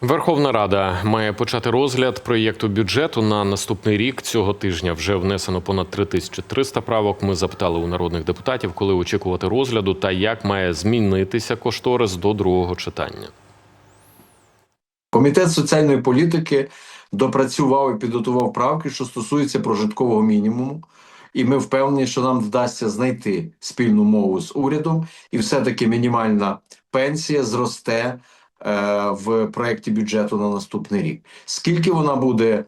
Верховна Рада має почати розгляд проєкту бюджету на наступний рік. Цього тижня вже внесено понад 3300 правок. Ми запитали у народних депутатів, коли очікувати розгляду та як має змінитися кошторис до другого читання. Комітет соціальної політики допрацював і підготував правки, що стосуються прожиткового мінімуму. І ми впевнені, що нам вдасться знайти спільну мову з урядом, і все-таки мінімальна пенсія зросте в проєкті бюджету на наступний рік. Скільки вона буде е,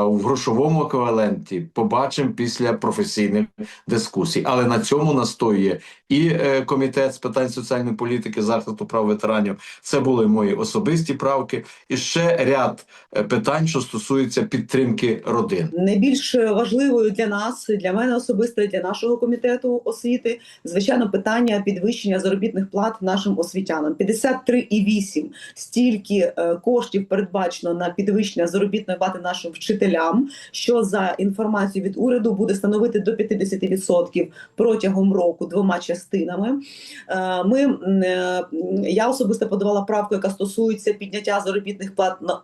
в грошовому еквіваленті, побачимо після професійних дискусій. Але на цьому настоює і е, комітет з питань соціальної політики, захисту прав ветеранів. Це були мої особисті правки, і ще ряд е, питань, що стосуються підтримки родин. Найбільш важливою для нас, для мене особисто, для нашого комітету освіти, звичайно, питання підвищення заробітних плат нашим освітянам. 53,8 стільки е, коштів передбачено на підвищення заробітної плати нашим вчителям, що за інформацією від уряду буде становити до 50% протягом року двома частинами. Е, Ми е, я особисто подавала правку, яка стосується підняття заробітних плат на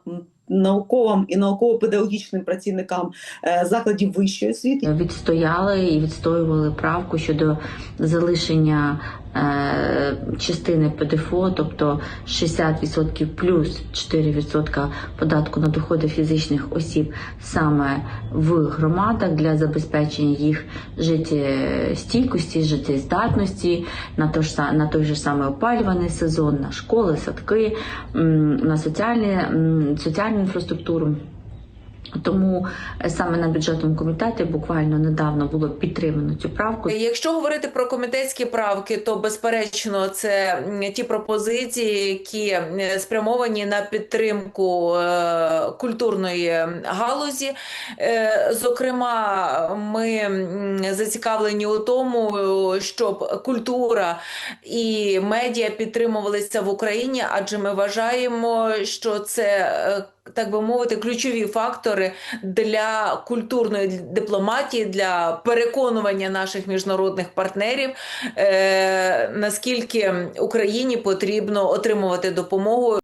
науковим і науково-педагогічним працівникам закладів вищої освіти. відстояли і відстоювали правку щодо залишення частини ПДФО, тобто 60% плюс 4% податку на доходи фізичних осіб саме в громадах для забезпечення їх життєстійкості, життєздатності на той, ж, на той же самий опалюваний сезон, на школи, садки, на соціальні, соціальну інфраструктуру. Тому е, саме на бюджетному комітеті буквально недавно було підтримано цю правку. Якщо говорити про комітетські правки, то безперечно це ті пропозиції, які е, спрямовані на підтримку е, культурної галузі. Зокрема, ми зацікавлені у тому, щоб культура і медіа підтримувалися в Україні, адже ми вважаємо, що це. Так би мовити, ключові фактори для культурної дипломатії, для переконування наших міжнародних партнерів, е, наскільки Україні потрібно отримувати допомогу